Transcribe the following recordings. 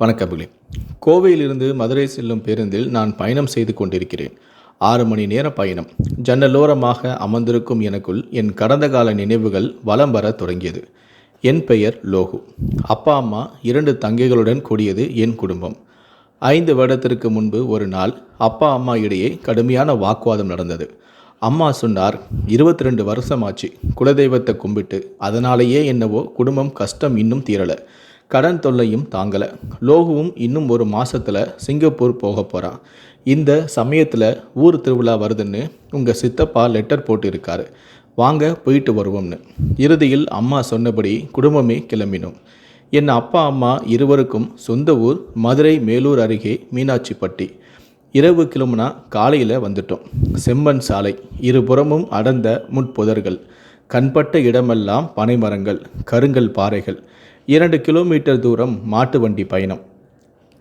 வணக்கமில்லை கோவையிலிருந்து மதுரை செல்லும் பேருந்தில் நான் பயணம் செய்து கொண்டிருக்கிறேன். ஆறு மணி நேர பயணம். ஜன்னலோரமாக அமர்ந்திருக்கும் எனக்குள் என் கடந்த கால நினைவுகள் வலம் வர தொடங்கியது. என் பெயர் லோகு. அப்பா அம்மா இரண்டு தங்கைகளுடன் கூடியது என் குடும்பம். ஐந்து வருடத்திற்கு முன்பு ஒரு நாள் அப்பா அம்மா இடையே கடுமையான வாக்குவாதம் நடந்தது. அம்மா சொன்னார் இருபத்தி ரெண்டு வருஷமாச்சு. குலதெய்வத்தை கும்பிட்டு அதனாலேயே என்னவோ குடும்பம் கஷ்டம் இன்னும் தீரலை. கடன் தொல்லையும் தாங்கலை. லோகுவும் இன்னும் ஒரு மாதத்தில் சிங்கப்பூர் போக போகிறான் இந்த சமயத்தில் ஊர் திருவிழா வருதுன்னு உங்கள் சித்தப்பா லெட்டர் போட்டிருக்காரு. வாங்க போயிட்டு வருவோம்னு. இறுதியில் அம்மா சொன்னபடி குடும்பமே கிளம்பினோம். என் அப்பா அம்மா இருவருக்கும் சொந்த ஊர் மதுரை மேலூர் அருகே மீனாட்சிப்பட்டி. இரவு கிளம்புனா காலையில் வந்துட்டோம். செம்மண் சாலை இருபுறமும் அடர்ந்த முட்புதர்கள் கண்பட்ட இடமெல்லாம் பனைமரங்கள் கருங்கல் பாறைகள் இரண்டு கிலோமீட்டர் தூரம் மாட்டு வண்டி பயணம்.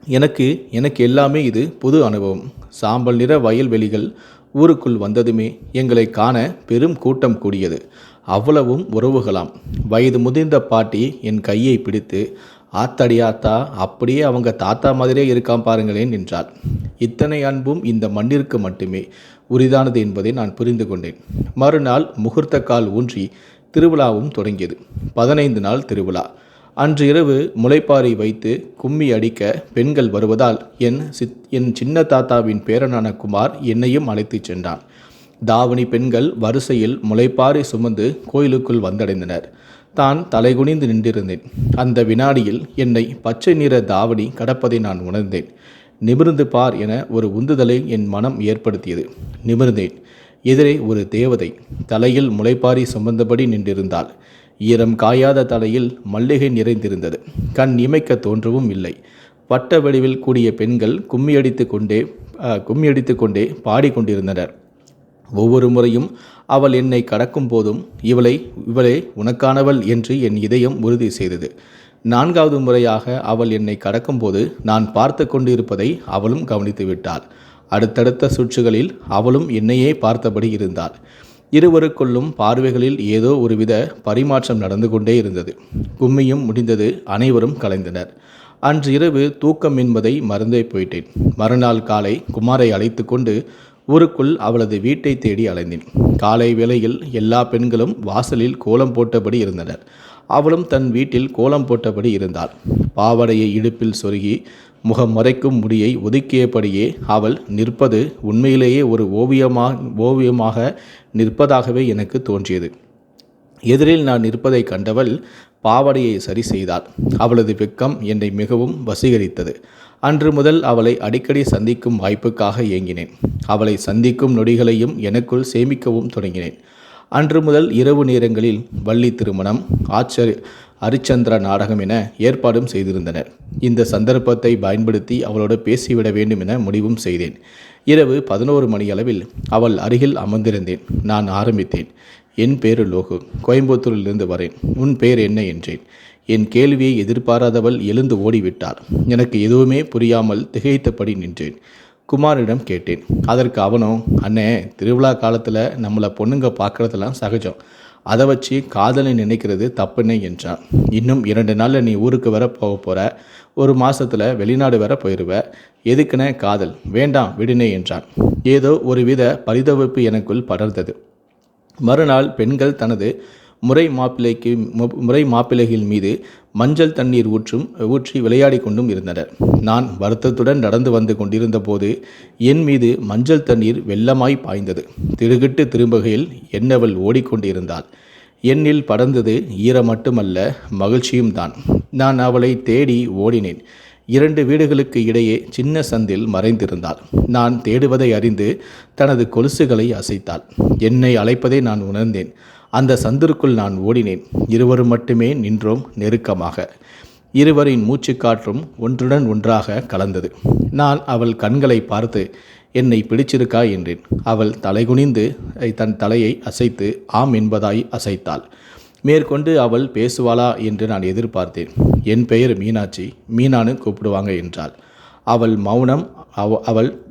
எனக்கு எனக்கு எல்லாமே இது புது அனுபவம். சாம்பல் நிற வயல்வெளிகள் ஊருக்குள் வந்ததுமே எங்களை காண பெரும் கூட்டம் கூடியது. அவ்வளவும் உறவுகளாம். வயது முதிர்ந்த பாட்டி என் கையை பிடித்து ஆத்தாடி ஆத்தா அப்படியே அவங்க தாத்தா மாதிரியே இருக்கான் பாருங்களேன் என்றாள். இத்தனை அன்பும் இந்த மண்ணிற்கு மட்டுமே. உரிதானது என்பதை நான் புரிந்து கொண்டேன். மறுநாள் முகூர்த்த கால் ஊன்றி திருவிழாவும் தொடங்கியது. பதினைந்து நாள் திருவிழா. அன்று இரவு முளைப்பாரி வைத்து கும்மி அடிக்க பெண்கள் வருவதால் என் சித் என் சின்ன தாத்தாவின் பேரனான குமார் என்னையும் அழைத்துச் சென்றான். தாவணி பெண்கள் வரிசையில் முளைப்பாரி சுமந்து கோயிலுக்குள் வந்தடைந்தனர். தான் தலைகுனிந்து நின்றிருந்தேன். அந்த வினாடியில் என்னை பச்சை நிற தாவணி கடப்பதை நான் உணர்ந்தேன். நிமிர்ந்து பார் என ஒரு உந்துதலை என் மனம் ஏற்படுத்தியது. நிமிர்ந்தேன். எதிரே ஒரு தேவதை தலையில் முளைப்பாரி சுமந்தபடி நின்றிருந்தாள். ஈரம் காயாத தலையில் மல்லிகை நிறைந்திருந்தது. கண் இமைக்க தோன்றவும் இல்லை. வட்ட வடிவில் கூடிய பெண்கள் கும்மியடித்து கொண்டே கும்மியடித்து கொண்டே பாடிக்கொண்டிருந்தனர் ஒவ்வொரு முறையும் அவள் என்னை கடக்கும் போதும் இவளை இவளே உனக்கானவள் என்று என் இதயம் உறுதி செய்தது. நான்காவது முறையாக அவள் என்னை கடக்கும்போது நான் பார்த்து கொண்டிருப்பதை அவளும் கவனித்து விட்டாள் அடுத்தடுத்த சுற்றுகளில் அவளும் என்னையே பார்த்தபடி இருந்தாள். இருவருக்குள்ளும் பார்வைகளில் ஏதோ ஒருவித பரிமாற்றம் நடந்து கொண்டே இருந்தது. கும்மியும் முடிந்தது அனைவரும் கலைந்தனர். அன்று இரவு தூக்கம் என்பதை மறந்தே போயிட்டேன். மறுநாள் காலை குமாரை அழைத்து கொண்டு ஊருக்குள் அவளது வீட்டை தேடி அலைந்தேன். காலை வேளையில் எல்லா பெண்களும் வாசலில் கோலம் போட்டபடி இருந்தனர். அவளும் தன் வீட்டில் கோலம் போட்டபடி இருந்தாள். பாவடையை இடுப்பில் சொருகி முகம் மறைக்கும் முடியை ஒதுக்கியபடியே அவள் நிற்பது உண்மையிலேயே ஒரு ஓவியமா ஓவியமாக நிற்பதாகவே எனக்கு தோன்றியது. எதிரில் நான் நிற்பதை கண்டவள் பாவடையை சரி செய்தாள். அவளது வெக்கம் என்னை மிகவும் வசீகரித்தது. அன்று முதல் அவளை அடிக்கடி சந்திக்கும் வாய்ப்புக்காக ஏங்கினேன். அவளை சந்திக்கும் நொடிகளையும் எனக்குள் சேமிக்கவும் தொடங்கினேன். அன்று முதல் இரவு நேரங்களில் வள்ளி திருமணம் ஆச்சரிய அரிச்சந்திர நாடகம் என ஏற்பாடும் செய்திருந்தனர். இந்த சந்தர்ப்பத்தை பயன்படுத்தி அவளோடு பேசிவிட வேண்டும் என முடிவும் செய்தேன். இரவு பதினோரு மணி அளவில் அவள் அருகில் அமர்ந்திருந்தேன். நான் ஆரம்பித்தேன். என் பேரு லோகு. கோயம்புத்தூரிலிருந்து வரேன். உன் பேர் என்ன? என்றேன். என் கேள்வியை எதிர்பாராதவள் எழுந்து ஓடிவிட்டாள் எனக்கு எதுவுமே புரியாமல் திகைத்தபடி நின்றேன். குமாரிடம் கேட்டேன். அதற்கு அவனும் அண்ணே திருவிழா காலத்தில் நம்மளை பொண்ணுங்க பார்க்குறதெல்லாம் சகஜம். அதை வச்சு காதலை நினைக்கிறது தப்புன்னு என்றான். இன்னும் இரண்டு நாளில் நீ ஊருக்கு வர போக போகிற ஒரு மாதத்தில் வெளிநாடு வர போயிடுவ எதுக்குன்னு காதல்? வேண்டாம் விடுனே என்றான். ஏதோ ஒருவித பரிதவிப்பு எனக்குள் படர்ந்தது. மறுநாள் பெண்கள் தனது முறை மாப்பிள்ளைக்கு முறை மாப்பிள்ளைகள் மீது மஞ்சள் தண்ணீர் ஊற்றும் ஊற்றி விளையாடி கொண்டும் இருந்தனர். நான் வருத்தத்துடன் நடந்து வந்து கொண்டிருந்த போது என் மீது மஞ்சள் தண்ணீர் வெள்ளமாய் பாய்ந்தது. திருகிட்டு திரும்புகையில் என்னவள் ஓடிக்கொண்டிருந்தாள். என்னில் படர்ந்தது ஈரம் மட்டுமல்ல மகிழ்ச்சியும் தான் நான் அவளை தேடி ஓடினேன். இரண்டு வீடுகளுக்கு இடையே சின்ன சந்தில் மறைந்திருந்தாள். நான் தேடுவதை அறிந்து தனது கொலுசுகளை அசைத்தாள். என்னை அழைப்பதை நான் உணர்ந்தேன். அந்த சந்திற்குள் நான் ஓடினேன். இருவரும் மட்டுமே நின்றோம் நெருக்கமாக. இருவரின் மூச்சுக்காற்றும் ஒன்றுடன் ஒன்றாக கலந்தது. நான் அவள் கண்களை பார்த்து என்னை பிடிச்சிருக்கா? என்றேன். அவள் தலைகுனிந்து தன் தலையை அசைத்து ஆம் என்பதாய் அசைத்தாள். மேற்கொண்டு அவள் பேசுவாளா? என்று நான் எதிர்பார்த்தேன். என் பெயர் மீனாட்சி. மீனான்னு கூப்பிடுவாங்க என்றாள். அவள் மௌனம் அவ அவள்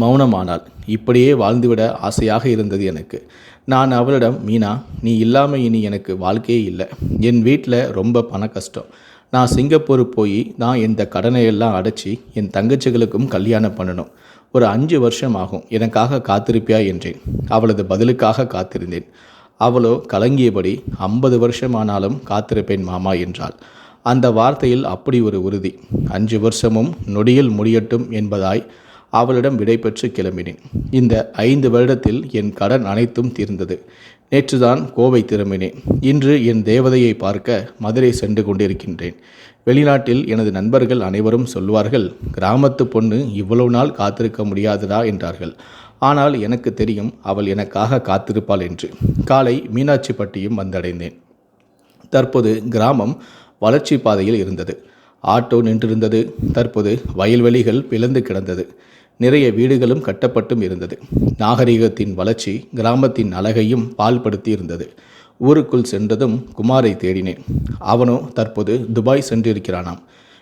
மௌனமானாள். இப்படியே வாழ்ந்துவிட ஆசையாக இருந்தது எனக்கு. நான் அவளிடம் மீனா நீ இல்லாமல் இனி எனக்கு வாழ்க்கையே இல்லை. என் வீட்டில் ரொம்ப பண கஷ்டம். நான் சிங்கப்பூர் போய் நான் இந்த கடனையெல்லாம் அடைச்சி என் தங்கச்சிகளுக்கும் கல்யாணம் பண்ணணும். ஒரு அஞ்சு வருஷம் ஆகும். எனக்காக காத்திருப்பியா? என்றேன். அவளது பதிலுக்காக காத்திருந்தேன். அவளோ கலங்கியபடி ஐம்பது வருஷமானாலும் காத்திருப்பேன் மாமா என்றாள். அந்த வார்த்தையில் அப்படி ஒரு உறுதி. அஞ்சு வருஷமும் நொடியில் முடியட்டும் என்பதாய் அவளிடம் விடைபெற்று கிளம்பினேன். இந்த ஐந்து வருடத்தில் என் கடன் அனைத்தும் தீர்ந்தது. நேற்றுதான் கோவை திரும்பினேன். இன்று என் தேவதையை பார்க்க மதுரை சென்று கொண்டிருக்கின்றேன். வெளிநாட்டில் எனது நண்பர்கள் அனைவரும் சொல்வார்கள் கிராமத்து பொண்ணு இவ்வளவு நாள் காத்திருக்க முடியாததா? என்றார்கள். ஆனால் எனக்கு தெரியும் அவள் எனக்காக காத்திருப்பாள் என்று. காலை மீனாட்சிப்பட்டியும் வந்தடைந்தேன். தற்போது கிராமம் வளர்ச்சி பாதையில் இருந்தது. ஆட்டோ நின்றிருந்தது. தற்போது வயல்வெளிகள் பிளந்து கிடந்தது. நிறைய வீடுகளும் கட்டப்பட்டும் இருந்தது. நாகரிகத்தின் வளர்ச்சி கிராமத்தின் அழகையும் பால்படுத்தி இருந்தது. ஊருக்குள் சென்றதும் குமாரை தேடினேன். அவனோ தற்போது துபாய் சென்றிருக்கிறானாம்.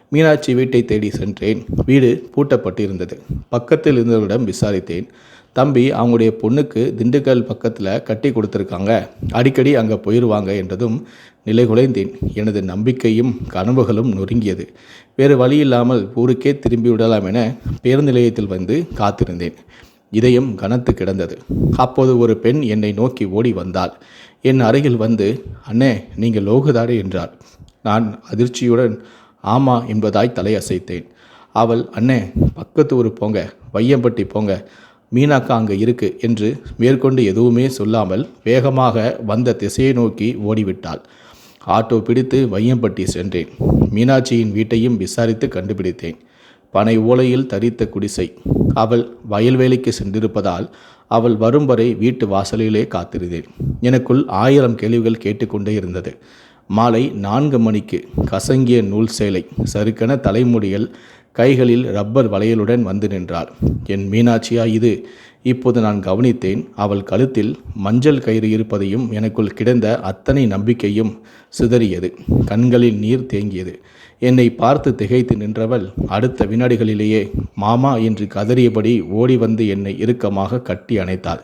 மீனாட்சி வீட்டை தேடி சென்றேன். வீடு பூட்டப்பட்டிருந்தது. பக்கத்தில் இருந்தவரிடம் விசாரித்தேன். தம்பி அவங்களுடைய பொண்ணுக்கு திண்டுக்கல் பக்கத்தில் கட்டி கொடுத்துருக்காங்க. அடிக்கடி அங்கே போயிடுவாங்க என்றதும் நிலைகுலைந்தேன் எனது நம்பிக்கையும் கனவுகளும் நொறுங்கியது. வேறு வழி இல்லாமல் ஊருக்கே திரும்பி விடலாம் என பேருந்து நிலையத்தில் வந்து காத்திருந்தேன். இதயம் கனத்து கிடந்தது. அப்போது ஒரு பெண் என்னை நோக்கி ஓடி வந்தாள். என் அருகில் வந்து அண்ணே நீங்கள் லோகுதாரே என்றார் நான் அதிர்ச்சியுடன் ஆமா என்பதாய் தலையசைத்தேன். அவள் அண்ணே பக்கத்து ஊர் போங்க வையம்பட்டி போங்க மீனாக்கா அங்கே இருக்கு என்று மேற்கொண்டு எதுவுமே சொல்லாமல் வேகமாக வந்த திசையை நோக்கி ஓடிவிட்டாள். ஆட்டோ பிடித்து வையம்பட்டி சென்றேன். மீனாட்சியின் வீட்டையும் விசாரித்து கண்டுபிடித்தேன். பனை ஓலையில் தரித்த குடிசை. அவள் வயல்வேலைக்கு சென்றிருப்பதால் அவள் வரும் வரை வீட்டு வாசலிலே காத்திருந்தேன். எனக்குள் ஆயிரம் கேள்விகள் கேட்டுக்கொண்டே இருந்தது. மாலை நான்கு மணிக்கு கசங்கிய நூல் சேலை சருக்கென தலைமுடியில் கைகளில் ரப்பர் வளையலுடன் வந்து நின்றாள். என் மீனாட்சியா இது. இப்போது நான் கவனித்தேன். அவள் கழுத்தில் மஞ்சள் கயிறு இருப்பதையும் எனக்குள் கிடந்த அத்தனை நம்பிக்கையும் சிதறியது. கண்களில் நீர் தேங்கியது. என்னை பார்த்து திகைத்து நின்றவள் அடுத்த வினாடிகளிலேயே மாமா என்று கதறியபடி ஓடி வந்து என்னை இறுக்கமாக கட்டி அணைத்தாள்.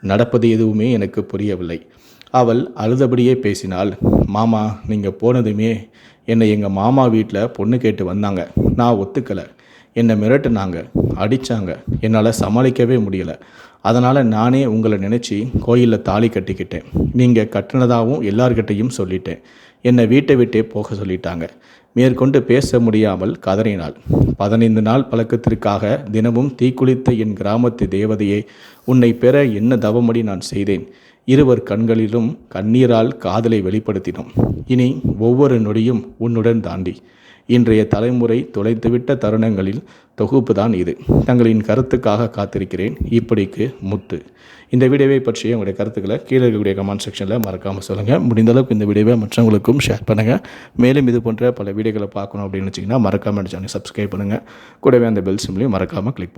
நடப்பது எதுவுமே எனக்கு புரியவில்லை. அவள் அழுதபடியே பேசினாள். மாமா நீங்கள் போனதுமே என்னை எங்கள் மாமா வீட்டில் பொண்ணு கேட்டு வந்தாங்க. நான் ஒத்துக்கலை. என்னை மிரட்டுனாங்க அடித்தாங்க என்னால் சமாளிக்கவே முடியலை. அதனால் நானே உங்களை நினச்சி கோயிலில் தாலி கட்டிக்கிட்டேன். நீங்கள் கட்டினதாகவும் எல்லார்கிட்டையும் சொல்லிட்டேன். என்னை வீட்டை விட்டே போக சொல்லிட்டாங்க. மேற்கொண்டு பேச முடியாமல் கதறினாள். பதினைந்து நாள் பழக்கத்திற்காக தினமும் தீக்குளித்த என் கிராமத்து தேவதையை உன்னை பெற என்ன தவமடி நான் செய்தேன்? இருவர் கண்களிலும் கண்ணீரால் காதலை வெளிப்படுத்தினோம். இனி ஒவ்வொரு நொடியும் உன்னுடன் தாண்டி. இன்றைய தலைமுறை தொலைத்துவிட்ட தருணங்களில் தொகுப்பு தான் இது. தங்களின் கருத்துக்காக காத்திருக்கிறேன். இப்படிக்கு முத்து. இந்த வீடியோவை பற்றிய உங்களுடைய கருத்துக்களை கீழே இருக்கக்கூடிய கமெண்ட் செக்ஷனில் மறக்காமல் சொல்லுங்கள் முடிந்த அளவுக்கு இந்த வீடியோவை மற்றவங்களுக்கும் ஷேர் பண்ணுங்கள் மேலும் இது போன்ற பல வீடியோக்களை பார்க்கணும் அப்படின்னு வச்சிங்கன்னா மறக்காமல் சேனல் சப்ஸ்கிரைப் பண்ணுங்கள் கூடவே அந்த பெல் சிம்லையும் மறக்காமல் கிளிக்